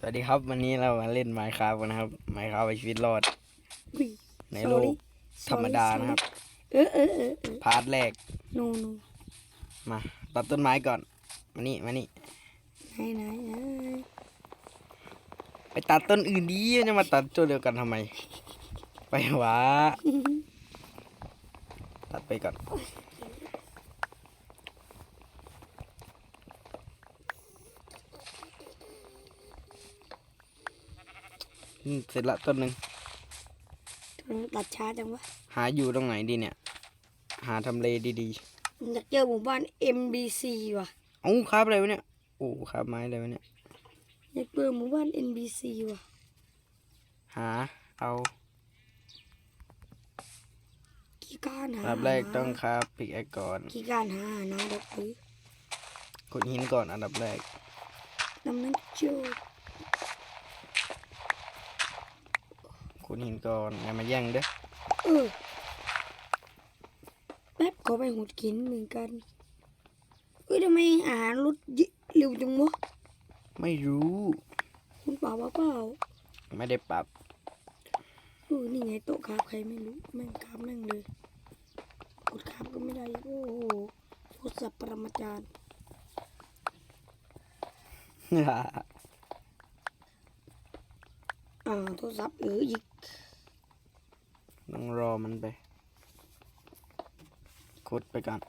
สวัสดีครับ วันนี้เรามาเล่นไมค์ครับกันนะครับไมค์ครับไปชีวิตรอดอุ้ยในโลก sorry ธรรมดานะครับเออเออเออเออพาร์ทแรก no no มาตัดต้นไม้ก่อน มานี่มานี่ไหนไหนไหนไปตัดต้นอื่นดีจะมาตัดต้นเดียวกันทำไม ไปวะตัดไปก่อนอืม เสร็จละต้นหนึ่งทำไมตัดช้าจังวะ หาอยู่ตรงไหนดีเนี่ย หาทำเลดีผมอยากเจอหมู่บ้าน MBC ว่ะๆเอ้าครับอะไรวะเนี่ยโอ้ครับไม้อะไรวะเนี่ยอยากเจอหมู่บ้าน NBC ว่ะ หาเอากี่การหาอันดับแรกต้องครับปิกแอคก่อนกี่การหานะดอกหรือขุดหินก่อนอันดับแรกน้ำนั้นโจด ขุดหินก่อนอย่ามาแย่งเด้อเออแป๊บขอไปหุดกินเหมือนกันเฮ้ยทำไมอาหารลดเยอะเร็วจังวะไม่รู้ คุณเปล่าเปล่าเปล่าไม่ได้ปรับเออนี่ไงโต๊ะคาบใครไม่รู้แม่งคาบแม่งเลยกดคาบก็ไม่ได้โอ้โหโทรศัพท์ปรมาจารย์ อ่าโทรศัพท์เอออีกต้องรอมันไปขุดไปก่อน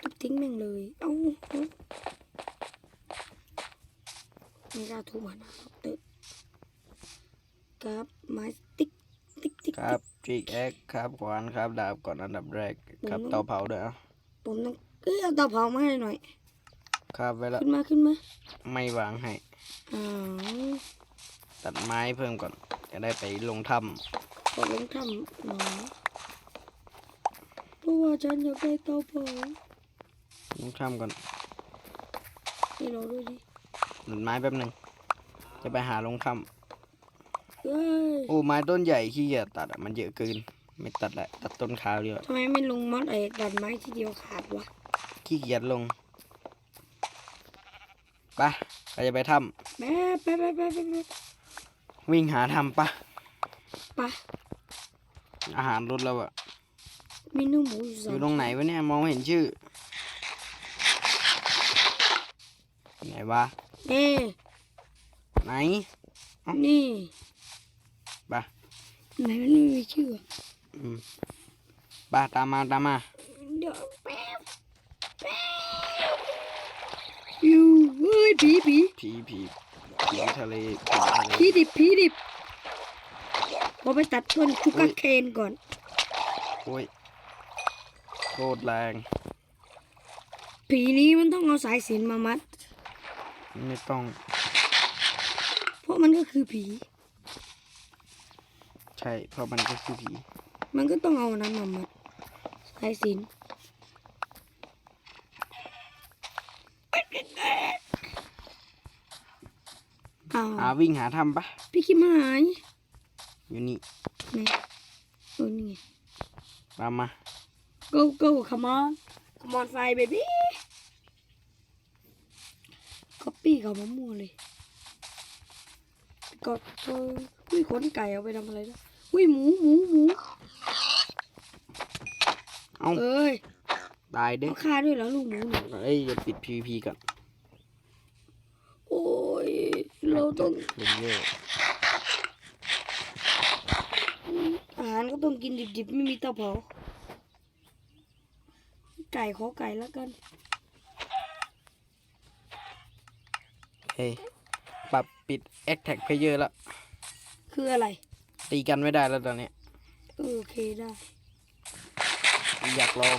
ทุบทิ้งแม่งเลยเอ้าเอ้าไม่กล้าทุบมันนะครับเตอะครับไม้ติ๊กติ๊กติ๊กครับปิกแอคครับขวานครับดาบก่อนอันดับแรก ครับเตาเผาด้วยอะผมต้องเอ้ยเอาเตาเผามาให้หน่อย ครับไว้ละขึ้นมาขึ้นมา ไม่วางให้อ้าว ตัดไม้เพิ่มก่อน จะได้ไปลงถ้ขอลงถ้ำหน่อยเพราะว่าฉันอยากได้เตาเผาำลงถ้ำก่อนให้เราด้วยดิตัดไม้แป๊บหนึ่งจะไปหาลงถ้เอ้ยำโอ้ไม้ต้นใหญ่ขี้เกียจตัดอะมันเยอะเกิน ไม่ตัดแหละตัดต้นขาวดีกว่าทำไมไม่ลงมัดไอ้ดันไม้ทีเดียวขาดวะขี้เกียจลงไปเราจะไปถ้แป๊บแป๊บแป๊บแป๊บแป๊บแป๊บำ วิ่งหาถ้ำปะไปะอาหารลดแล้วอะมีเนื้อหมูอยู่อสามยู่ตรงไหนวะเนี่ยมองไม่เห็นชื่อไหนวะเอ๊ะไหน นี่ไปไหนมันไม่มีชื่ออืมไปตามมาตามมา เดี๋ยวแป๊บแป๊บอยู่เฮ้ยผีผีผีผี ผีทะเลผีทะเลผีดิบผีดิบเราไปตัดต้นชูการ์เคนก่อน โอ้ยโคตรแรง ผีนี้มันต้องเอาสายสิญจนมามัด ไม่ต้อง เพราะมันก็คือผี ใช่ เพราะมันก็คือผี มันก็ต้องเอาอันนั้นมามัดสายสิญจน อ้าวหาวิ่งหาถ้ำปะพี่คิมหายอยู่นี่ไหนเออนี่ไง ตามมา go go come on come on fire baby copy เขามามั่วเลยกดเอออุ้ยขนไก่เอาไปทำอะไรนะอุ้ยหมูหมูหมูเอาเอ้ยตายเด้เอาฆ่าด้วยแล้วลูกหมูเนี่ย เอ้ยอย่าปิด PVP ก่อน โอ้ย เราต้องเลเยอร์อาหารก็ต้องกินดิบๆ ไม่มีเตาเผา ไก่ขอไก่แล้วกันเฮ้ยปรับปิด Attack Player แล้วคืออะไร ตีกันไม่ได้แล้วตอนเนี้ยเออโอเคได้ อยากลอง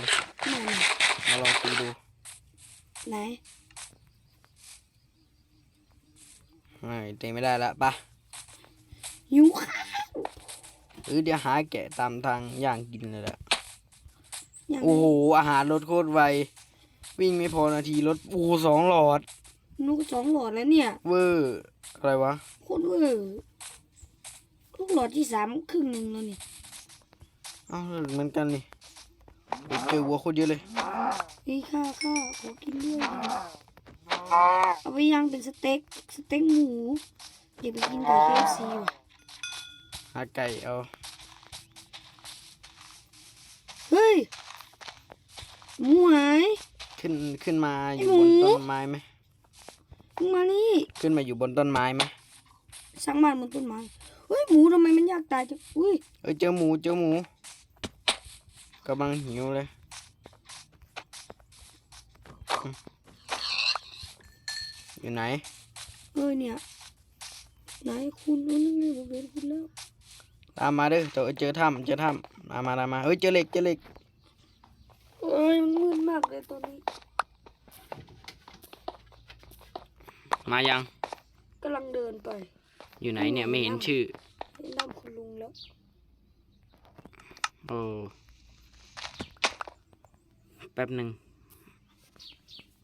นั่นน่ะมาลองตีดู ไหน ไม่ตีไม่ได้ละปะหิวข้าวเออเดี๋ยวหาแกะตามทางย่างกินเลยแหละอย่างโอ้โหอาหารลดโคตรไว วิ่งไม่พอนาทีลดโอ้โหสองหลอดนุกสองหลอดแล้วเนี่ย เวอร์อะไรวะโคตรเวอร์ลูกหลอดที่สามครึ่งหนึ่งแล้วนี่เอ้าเหมือนกันนี่โอ้เจอวัวโคตรเยอะเลยนี่ข้าข้าขอกินด้วยนะ เอาไปย่างเป็นสเต็กสเต็กหมูสอยากไปกินไก่เคฟซีว่ะหาไก่เอาเฮ้ยหมูหาย ขึ้นขึ้นมาอยู่ไอ้บหมูนต้นไม้ไหมมึงมานี่ขึ้นมาอยู่บนต้นไม้ไหมสร้างบ้านบนต้นไม้เฮ้ยหมูทำไมมันยากตายจังอุ้ยเอ้ยเจอหมูเจอหมูกำลังหิวเลย อืมอยู่ไหนเฮ้ยเนี่ยไหนคุณเออนั่นไงผมเห็นคุณแล้วตามมาเด้อเจอเจอถ้ำเจอถ้ำตามมาตามมาเฮ้ยเจอเหล็กเจอเหล็กเอ้ยมันมืดมากเลยตอนนี้ มายังกำลังเดินไป อยู่ไหนเนี่ยไม่เห็นชื่อเห็นน้ำคุณลุงแล้วโอ้แป๊บหนึ่ง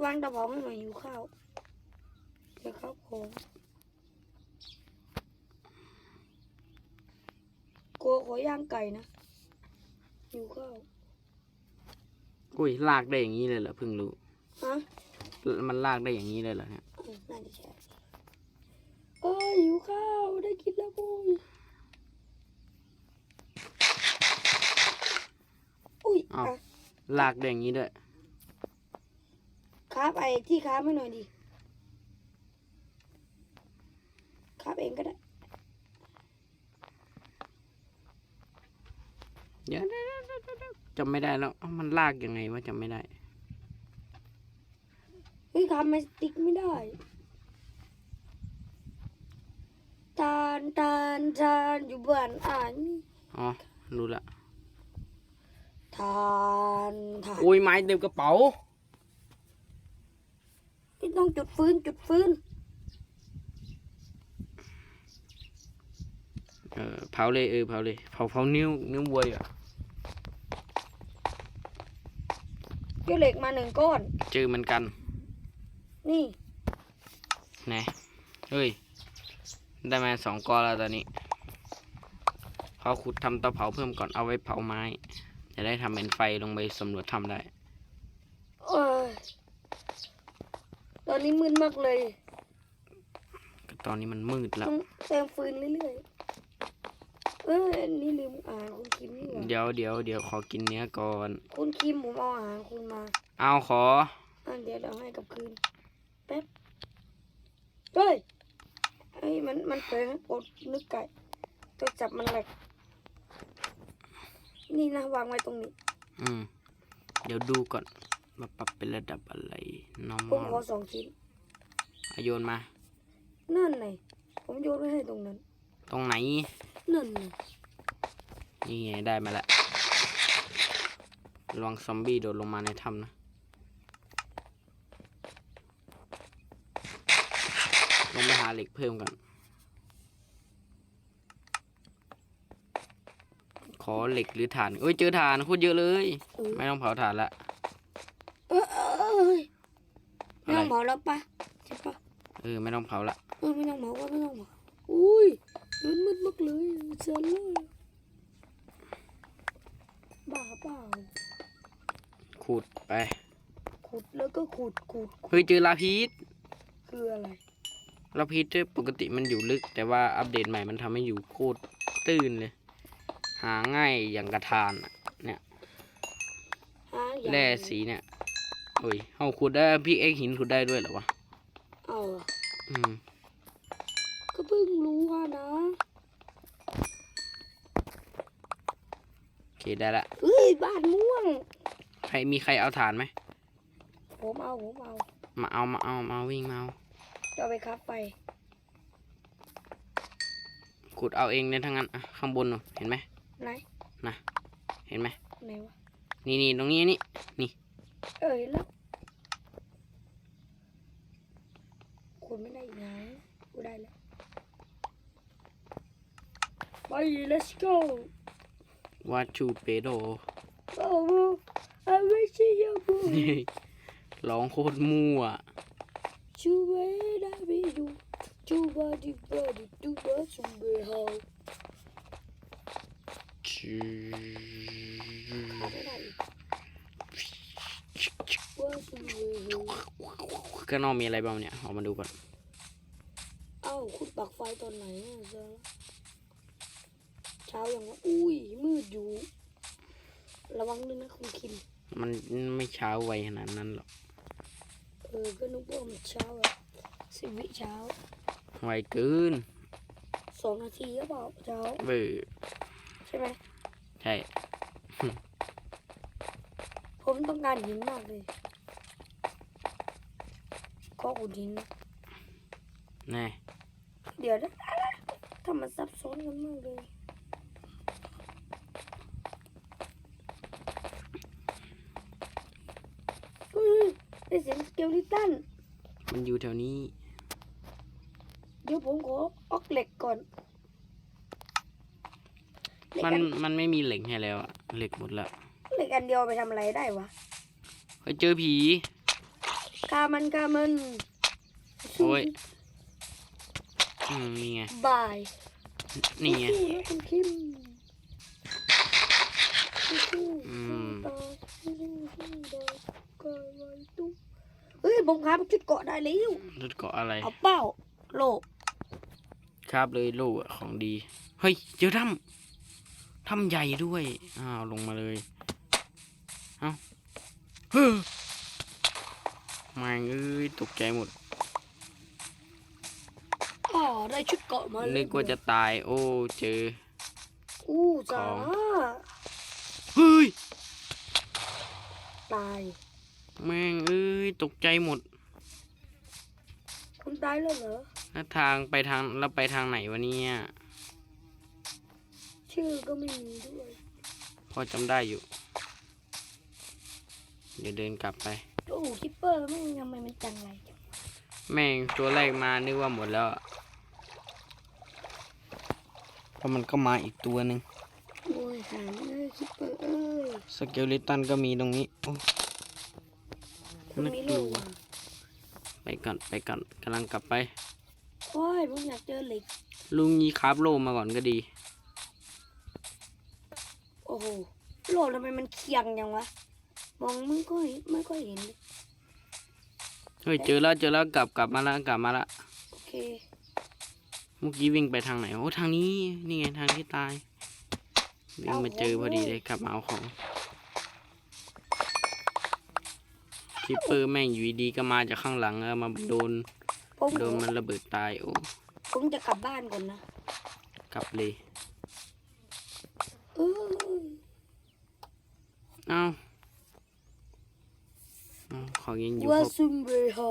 วางตะเผาให้หน่อยหิวข้าว เดี๋ยวข้าวของกลัวขอย่างไก่นะหิวข้าวอุ้ยลากได้อย่างนี้เลยเหรอเพิ่งรู้ ฮะมันลากได้อย่างนี้เลยเหรอเนี่ยอืมน่าจะใช่เอ้ยหิวข้าวได้กินแล้วโว้ยอุ้ยอ้าวอะลากได้อย่างนี้ด้วย ครับไอ้ที่ครับให้หน่อยดิ ครับเองก็ได้เดี๋ยวเดี๋ยวเดี๋ยวเดี๋ยวเดี๋ยวจำไม่ได้แล้วเอ้ามันลากยังไงวะจำไม่ได้เฮ้ยครับไม่ติ๊กไม่ได้ทานทานทานอยู่บ้านอ่านนี่อ๋อรู้ละทานทานอุ้ยไม้เต็มกระเป๋าไม่ต้องจุดฟืนจุดฟืน เออเผาเลยเออเผาเลยเผาเผานิ้วนิ้ววัวอะเกี่ยวเหล็กมาหนึ่งก้อนเจอเหมือนกัน นี่ไหนเฮ้ย ได้มาสองก้อนแล้วตอนนี้พอขุดทำเตาเผาเพิ่มก่อนเอาไว้เผาไม้ จะได้ทำเป็นไฟลงไปสำรวจทำได้เอ้ยตอนนี้มืดมากเลย ตอนนี้มันมืดแล้วต้องเติมฟืนเรื่อยๆ เอ้ยนี่ลืมอ่านคุณคิมนี่หว่าเดี๋ยวเดี๋ยวเดี๋ยวขอกินเนื้อก่อน คุณคิมผมเอาอาหารคุณมาเอาขอ อะเดี๋ยวเดี๋ยวให้กลับคืนแป๊บเฮ้ยไอ้ยมันมันเผลอกดนึกไก่ตัวจับมันแหลกนี่นะวางไว้ตรงนี้ อืม เดี๋ยวดูก่อนมาปรับเป็นระดับอะไรน้องผมขอสองชิ้นอาโยนมา นั่นไงผมโยนไว้ให้ตรงนั้น ตรงไหน นั่นไงนี่ไงได้มาแล้วระวังซอมบี้โดดลงมาในถ้ำนะ ลงไปหาเหล็กเพิ่มก่อนขอเหล็กหรือถ่านเอ้ยเจอถ่านโคตรเยอะเลยเออไม่ต้องเผาถ่านละเออเออเออเอ้ยไม่อะไรต้องเผาแล้วปะใช่ปะเออไม่ต้องเผาละเออไม่ต้องเผาก็ไม่ต้องเผาอุ้ย มันมืดมากเลยเสียเลยบ้าเปล่าขุดไป ขุดแล้วก็ขุดขุดเฮ้ยเจอลาพีสคืออะไรลาพีสปกติมันอยู่ลึก แต่ว่าอัปเดตใหม่มันทำให้อยู่โคตรตื้นเลย หาง่ายอย่างกระทานอะเนี่ยหาอย่างแร่สีเนี่ยโอ้ยเอาขุดได้พี่เอ็กหินขุดได้ด้วยเหรอวะเอาเหรออืมก็เพิ่งรู้ว่านะโอเคได้ละเฮ้ยบ้านม่วง ใครมีใครเอาฐานไหมผมเอาผมเอามาเอามาเอามาเอาวิ่งมาเอาจะเอาไปครับไปขุดเอาเองเนี่ยทั้งนั้นอะข้างบนนู่นเห็นไหมไหนเห็นไหมไหนวะนี่นี่ตรงนี้นี่นี่เอ้ยแล้วคุณไม่ได้อีกนะกูได้แล้ว ไป let's go วาชูเปโด oh I wish you would ร้องโคตรมั่ว you wait I be you you body body do what you be how ชื่ขาดไม่ได้อีก what you be how ข้างนอกมีอะไรบ้างเนี่ยออกมาดูก่อน เอาาวคุณปักไฟตอนไหนอะเจอเช้าอย่างว่าอุ้ยมืดอยู่ ระวังด้วยนะคุณคิม มันไม่เช้าไวขนาดนั้นหรอก เออ ก็นึกว่ามันเช้าอะสิบวิเช้า ไวเกินสองนาทีก็เปล่าเช้า เบอใช่ไหม ใช่ ผมต้องการหินมากเลยก็ขุดหินนะแน่ เดี๋ยวนะทำมันซับซ้อนกันมากเลยอุ้ย ได้เสียงสเกลลิตันมันอยู่แถวนี้ เดี๋ยวผมขอออกเหล็กก่อนเหล็กมันอันมันไม่มีเหล็กให้แล้วอะเหล็กหมดละเหล็กอันเดียวไปทำอะไรได้วะเฮ้ยเจอผีกามันกามันโอ้ยอืมนี่ไงบายนี่ไง สู้ๆนะคุณคิมสู้ๆอืมตายสู้ๆสู้ๆกายไว้ตุ๊ เฮ้ยผมครับชุดเกาะได้แล้วรถเกาะอะไร เอาเป้า โลกครับเลยโล่อะของดี เฮ้ย เจอถ้ำถ้ำใหญ่ด้วย อ้าว ลงมาเลย เอ้า เฮ้อแม่งเอ้ยตกใจหมดอ๋อได้ชุดเกาะมาเลยนึกว่าจะตาย โอ้ เจอ อู้จ้าของเฮ้ย ตาย แม่งเอ้ยตกใจหมด คุณตายแล้วเหรอแล้วทางไปทางแล้วไปทางไหนวะเนี่ย ชื่อก็ไม่มีด้วย พอจำได้อยู่ เดี๋ยวเดินกลับไป โอ้คิปเปอร์ไม่งทำไมมันจังไรจังแม่งตัวแรกมานึกว่าหมดแล้วอะเพราะมันก็มาอีกตัวหนึ่งโอ้ยหาเอ้ยคิปเปอร์เอ้ย สเกลลิตันก็มีตรงนี้โอ้คุณ น่ามีกลูลักวอะไปก่อนไปก่อนกำลังกลับไปโอ้ยผมอยากเจอเหล็ก ลุงยีคราบโลมาก่อนก็ดี โอ้โหโลกทำไมมันเคียงจังวะ มองไม่ค่อยไม่ค่อยเห็นเลยเฮ้ยเจอแล้วเจอแล้วกลับกลับมาแล้วกลับมาละโอเค เมื่อกี้วิ่งไปทางไหนโอ้ทางนี้นี่ไงทางที่ตายวิ่งมาเจอพอดีเลยกลับมาเอาของ คิปเปอร์แม่งอยู่ดีๆก็มาจากข้างหลังแล้วมาโดนผมโดนมันระเบิดตายโอ้ผมจะกลับบ้านก่อนนะกลับเลยเออเอ้าเอ้าของยังอยู่ว่าครบซุมเบฮะ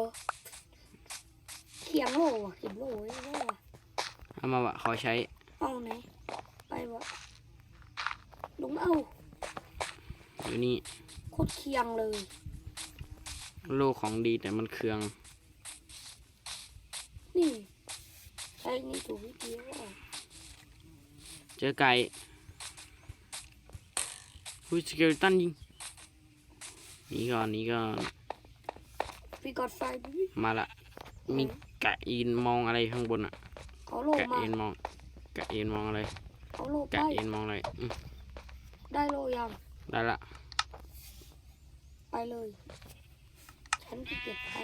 เคียงโลว่ะเขียนโลไว้แล้วว่ะเอามาวะขอใช้ เอาไหนไปวะลุงเอาอยู่นี่โคตรเคียงเลยโลกของดีแต่มันเคือง นี่ใช้นี่ถูกวิธีแล้วว่ะเจอไก่คุยสเกลตันยิงหนี่ก่อนหนี่ก่อนพี่กอดไฟดิมาละ มีกะอินมองอะไรข้างบนอะเอาโลกะมา เอ็นมอง กะเอ็นมองอะไรเอาโลไปกะเอ็นมองอะไรอืมได้โลยัง ได้ละ ไปเลย ฉันขี้เกียจไป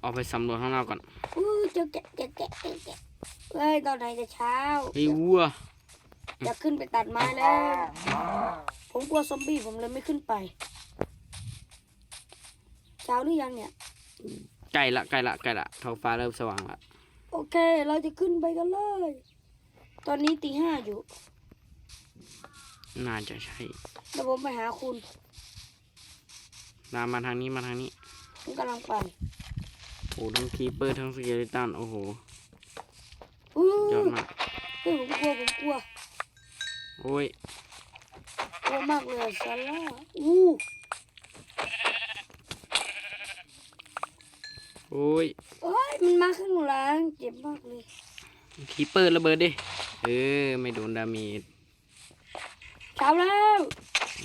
เอาไปสำรวจข้างนอกก่อนอู้เจอแกะแกะแกะแกะแกะเฮ้ยตอนไหนจะเช้าเฮ้ยวัวจะขึ้นไปตัดไม้แล้ว ผมกลัวซอมบี้ผมเลยไม่ขึ้นไป เช้าหรือยังเนี่ยไก่ละไก่ละไก่ละท้องฟ้าเริ่มสว่างละ โอเค เราจะขึ้นไปกันเลย ตอนนี้ตีห้าอยู่ น่าจะใช่เดี๋ยวผมไปหาคุณ ตามมาทางนี้มาทางนี้ผมกำลังไปโอ้ทั้งคีเปอร์ทั้งสเกเลตันโอ้โหอู้ยอดมากเฮ้ยผมกลัวผมกลัวโอ้ยกลัวมากเลยซาร่าอู้โอ้ยเอ้ยมันมาข้างหลังเจ็บมากเลยคีเปอร์ระเบิดดิเออไม่โดนดาเมจเช้าแล้ว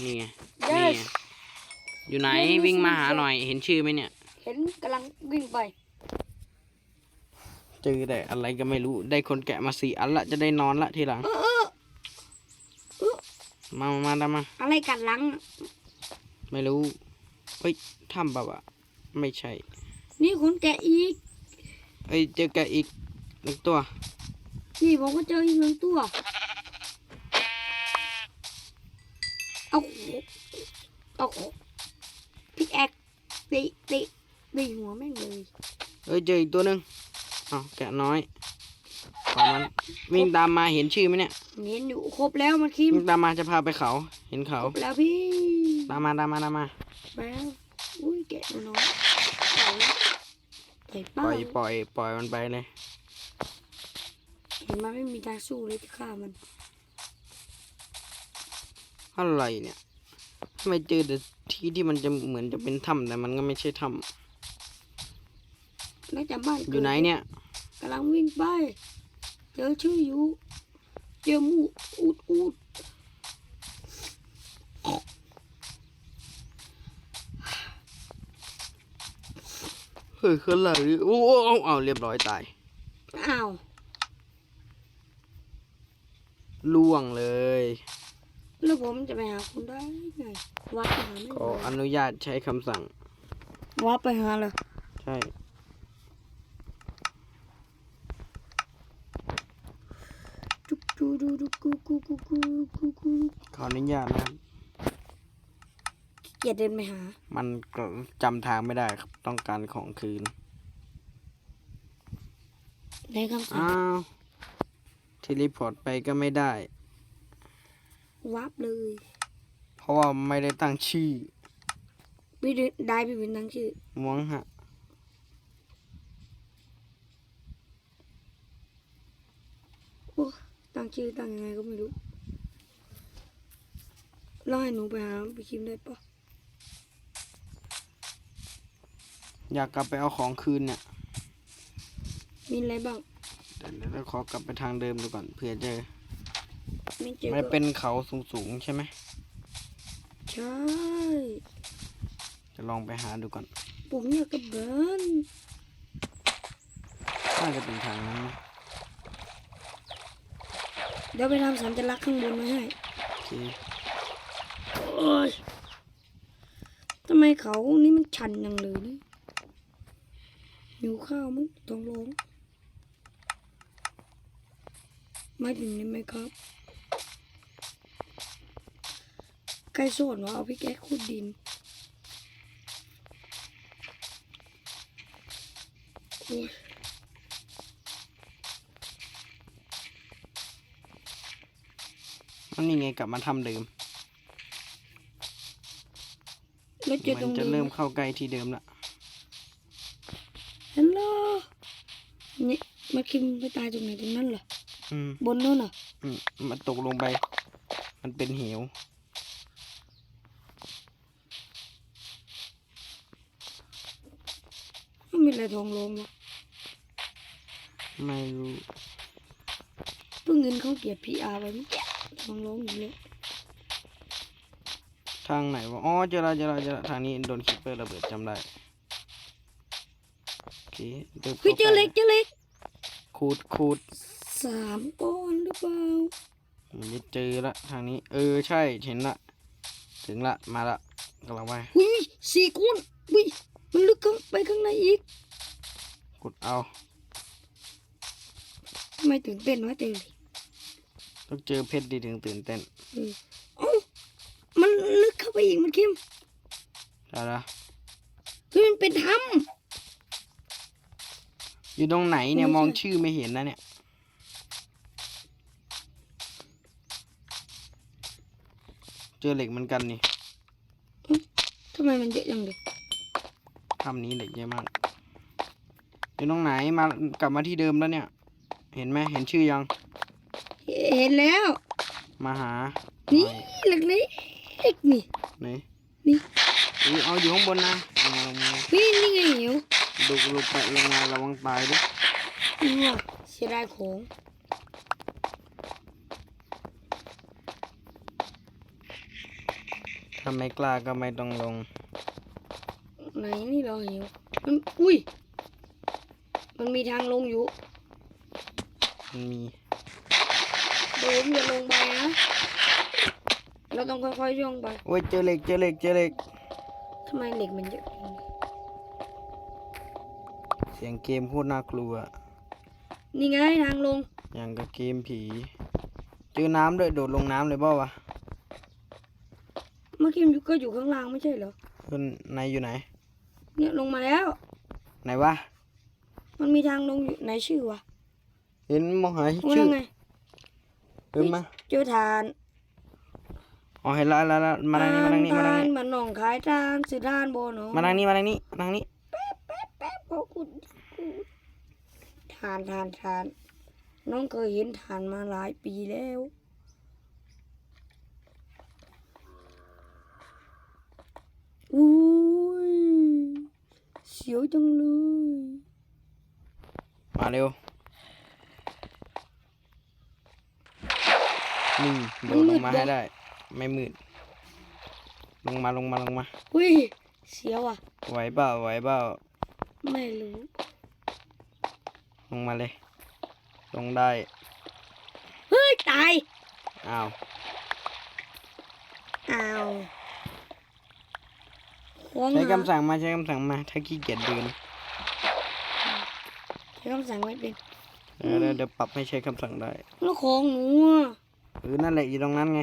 นี่ไง Yes นี่ไง อยู่ไหน Yes, yes, วิ่งมาหา yes. หน่อย เห็นชื่อไหมเนี่ย เห็นกำลังวิ่งไปเจอแต่อะไรก็ไม่รู้ได้คนแกะมาสี่อันละจะได้นอนละทีหลังเออเออเออมามามาตามมา อะไรกัดหลัง ไม่รู้เฮ้ยถ้ำเปล่าวะไม่ใช่ นี่คุณแกะอีกเออ้ยเจอแกะอีกหนึ่งตัว นี่บอกว่าเจออีกหนึ่งตัว เอาเอา พิกแอคตีตีตีหัวแม่งเลยเอ้ยเจออีกตัวหนึ่งอ้าวแกะน้อยปล่อยมันวิ่งตามมาเห็นชื่อไหมเนี่ยเห็นอยู่ครบแล้วมันคิมวิ่งตามมาจะพาไปเขา เห็นเขา ครบแล้วพี่ตามมาตามมาตามมาแล้วอุ้ยแกะมันน้อยปล่อยปล่อยปเป้าล่อยปล่อยปล่อยมันไปเลยเห็นมันไม่มีทางสู้เลยจะฆ่ามันอะไรเนี่ย ทำไมเจอแต่ที่ที่มันจะเหมือนจะเป็นถ้ำแต่มันก็ไม่ใช่ถ้น่าจะบ้านำอยู่ไหนเนี่ย กำลังวิ่งไป เจอชื่ออยู่ เจอหมูอูดอูดเฮ้ยคืออะไรโอ้โอ้เอาเอาเรียบร้อยตายอ้าว ล่วงเลย แล้วผมจะไปหาคุณได้ไงวัดไปหาไม่ขออนุญาตใช้คำสั่ง วัดไปหาเลยใช่ จุกจูดูดูกูกูกูกูกูกูขออนุญาตนะครับขี้เกียจเดินไปหา มันก็จำทางไม่ได้ครับต้องการของคืนในคำสั่งอ้าวเทเลพอร์ตไปก็ไม่ได้ วับเลย เพราะว่าไม่ได้ตั้งชื่อพี่เดินได้พี่เป็นตั้งชื่อมวงฮะโอ้ตั้งชื่อตั้งยังไงก็ไม่รู้แล้วให้หนูไปหาพี่คิมได้ปะอยากกลับไปเอาของคืนเนี่ยมีอะไรบ้างเดี๋ยวเดี๋ยวขอกลับไปทางเดิมดูก่อนเผื่อเจอ ไม่เจอมันก็เป็นเขาสูงๆใช่ไหมใช่จะลองไปหาดูก่อนผมอยากกลับบ้านน่าจะเป็นทางนั้นนะเดี๋ยวไปทำสัญลักษณ์ข้างบนไว้ให้โอเคโอ้ยทำไมเขานี่มันชันจังเลยนี่หิวข้าวมั้งท้องร้องไม่ถึงได้ไหมครับ ใครสอนว่าเอาพี่แก๊กขุดดินโอ้ยอันนี้ไงกลับมาทำเดิมแล้วเจอมัตรงจะนี้เริ่มเข้าใกล้ที่เดิมละฮัลโหลนี่มาคิมไปตายตรงไหนตรงนั้นเหรออืม บนนู้นเหรออืมมันตกลงไป มันเป็นเหว ไม่มีอะไรทองลงวะไม่รู้เพิ่งเงินเขาเกลียดพีอาร์ไปเมื่อกี้ทองลงอยู่เลยทางไหนวะ อ๋อ เจอแล้วเจอแล้วเจอแล้วทางนี้โดนคิปเปอร์ระเบิดจำได้ โอเคดินเฮ้ยเจอเล็กเจอเล็กขูดขูดสามก้อนหรือเปล่ามันจะเจอละทางนี้ เออใช่เห็นละ ถึงละมาละกำลังไปหุ้ยสี่ก้อนหุ้ยมันลึกเข้าไปข้างในอีก กดเอาทำไมตื่นเต้นวะเจอเลยต้องเจอเพชรดีถึงตื่นเต้นเออเอ้ามันลึกเข้าไปอีกมันคิมได้ละเฮ้ยมันเป็นถ้อยู่ตรงไหนเนี่ยไม่ใช่มองชื่อไม่เห็นนะเนี่ย เจอเหล็กเหมือนกันนี่ำทำไมมันเยอะจังเลย ถ้ำนี้เหล็กเยอะมาก อยู่ตรงไหนมากลับมาที่เดิมแล้วเนี่ย เห็นไหมเห็นชื่อยัง เห็นแล้ว มาหา นี่เล็กเล็กๆนี่ไหนนี่อุ๊ยเอาอยู่ข้างบนนะเอาลงมาพี่นี่ไงเหนียวดูลูกไปลงมาระวังตายด้วยนี่ว่ะเสียดายของถ้าไม่กล้าก็ไม่ต้องลง ไหนนี่เราเหนียวมันอุ้ย มันมีทางลงอยู่มันมีเดี๋ยวผมจะลงไปนะ เราต้องค่อยๆย่องไป โอ้ยเจอเหล็กเจอเหล็กเจอเหล็กทำไมเหล็กมันเยอะจังโอเคสียงเกมโคตรน่ากลัว นี่ไงทางลง อย่างกับเกมผี เจอน้ำด้วยโดดลงน้ำเลยเปล่าวะเมื่อกี้มันอยู่ก็อยู่ข้างล่างไม่ใช่เหรอเพื่อนนายอยู่ไหน เนี่ยลงมาแล้ว ไหนวะ มันมีทางลงอยู่ไหนชื่อวะเห็นมองหาโอ้ยชื่อยังไงเออมาเจอทานอ๋อเห็นละละละมาทางนี้มาทางนี้มาทางทานนี้มันหนองขายทานสื่อทานโบเนาะมาทางนี้มาทางนี้มาทางนี้แป๊บแป๊บเพราะคุณทานทานทานน้องเคยเห็นทานมาหลายปีแล้วอุ้ยเสียวจังเลย มาเร็วนี่โดดลงมาให้ได้ ไม่มืด ลงมาลงมาลงมา อุ้ย เสียวอะ ไหวเปล่าไหวเปล่าไม่รู้ ลงมาเลย ลงได้ เฮ้ย ตาย อ้าว อ้าวของใช้หาคำสั่งมาใช้คำสั่งมา ถ้าขี้เกียจเดิน ใช้คำสั่งไม่เป็นเออเดี๋ยวเดี๋ยวปรับให้ใช้คำสั่งได้แล้วของหนูอะเออนั่นแหละอยู่ตรงนั้นไง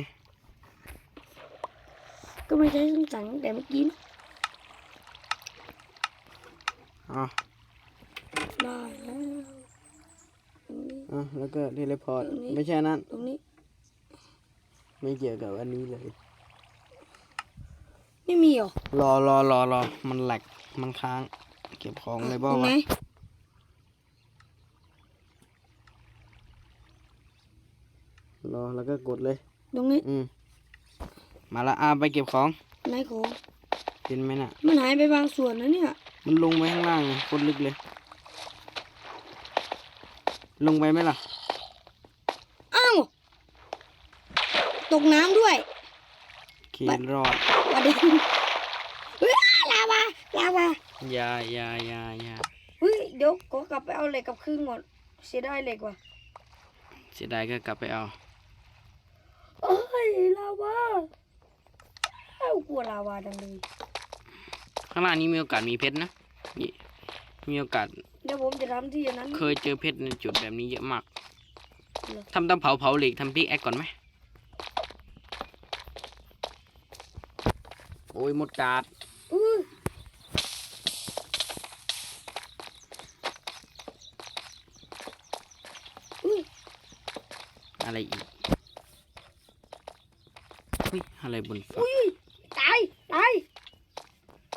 ก็ไม่ใช้คำสั่งตั้งแต่เมื่อกี้นะอ๋อได้แล้วตรงนี้อ๋อแล้วก็เทเลพอร์ตตรงนี้ไม่ใช่นั่นตรงนี้ ไม่เกี่ยวกับอันนี้เลย ไม่มีเหรอรอรอรอรอมันแหลกมันค้าง เก็บของเลยตบ้ารงวะไหน รอแล้วก็กดเลย ตรงนี้อืมมาละอ่าไปเก็บของไหนของเห็นไหมน่ะ มันหายไปบางส่วนนะเนี่ย มันลงไปข้างล่างโคตรลึกเลย ลงไปไหมล่ะ อ้าวตกน้ำด้วยโอเครอดประเด็นเฮ้ยลาวาลาวาอยาอยาอยาอยาเฮ้ยเดี๋ยวขอกลับไปเอาเหล็กกับครึ่งก่อนเสียดายเหล็กว่ะ เสียดายก็กลับไปเอาเอ้ ยลาวาเอ้ากลัวลาวาจังเลยข้างล่างนี้มีโอกาสมีเพชรนะนี่มีโอกาสเดี๋ยวผมจะทำที่อันนั้นเคยเจอเพชรในจุดแบบนี้เยอะมากเหรอทำเตาเผาเผาเหล็กทำพิกแอคก่อนไหมโอ้ยหมดกาดอื้ออุ้ยอะไรอีก เฮ้ยอะไรบนฟ้าอุ้ยตายตาย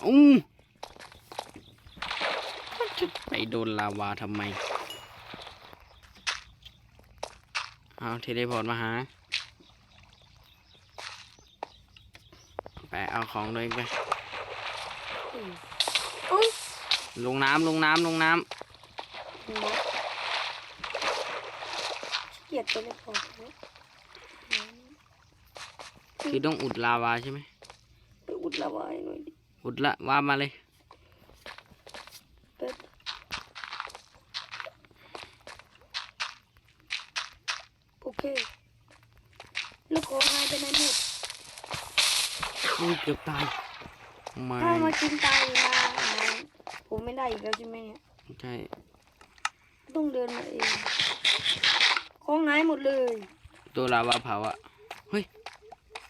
อู้จะไปโดนลาวาทำไม เอาเทเลพอร์ตมาหา ไปเอาของด้วยไปอุ้ยลงน้ำลงน้ำลงน้นะขี้เกียจไปเลยพอแล้วำ คือต้องอุดลาวาใช่ไหมไปอุดละวายหน่อยดิอุดละว่ามาเลยเป็ดโอเคแล้วของหายไปไหนหมดอุ้ยเกือบตายไม่ถ้ามากินตายมาหาผมไม่ได้อีกแล้วใช่ไหมเนี่ยใช่ต้องเดินมาเองของหายหมดเลย ตัวลาวาเผาอะเฮ้ย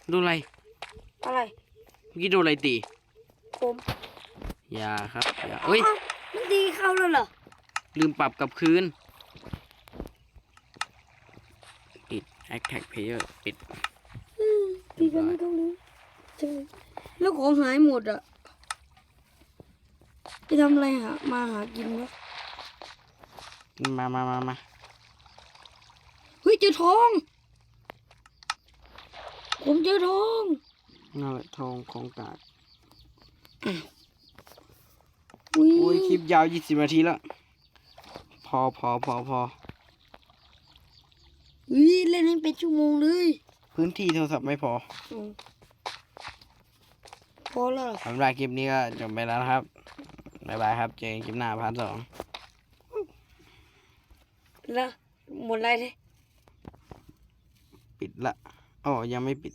โดนอะไรอะไรเมื่อกี้โดนอะไรตีผมอย่าครับอย่าเอ้ยอ้าวมันดีเข้าแล้วเหรอลืมปรับกลับคืนปิด Attack Player ปิดอืมดีกันไม่ต้องรู้ใช่แล้วของหายหมดอะจะทำอะไรหามาหากินวะมามามามาเฮ้ยเจอทอง ผมเจอทองนั่นแหละทองของกาดอุ้ยอุ้ยคลิปยาว20นาทีแล้วพอพอพอพออุ้ยเล่นให้เป็นชั่วโมงเลย พื้นที่โทรศัพท์ไม่พออืมพอแล้วเหรอสำหรับคลิปนี้ก็จบไปแล้วนะครับ บ๊ายบายครับ เจอกันคลิปหน้าพาร์ทสองแล้วหมดอะไรเลยปิดละ อ๋อ ยังไม่ปิด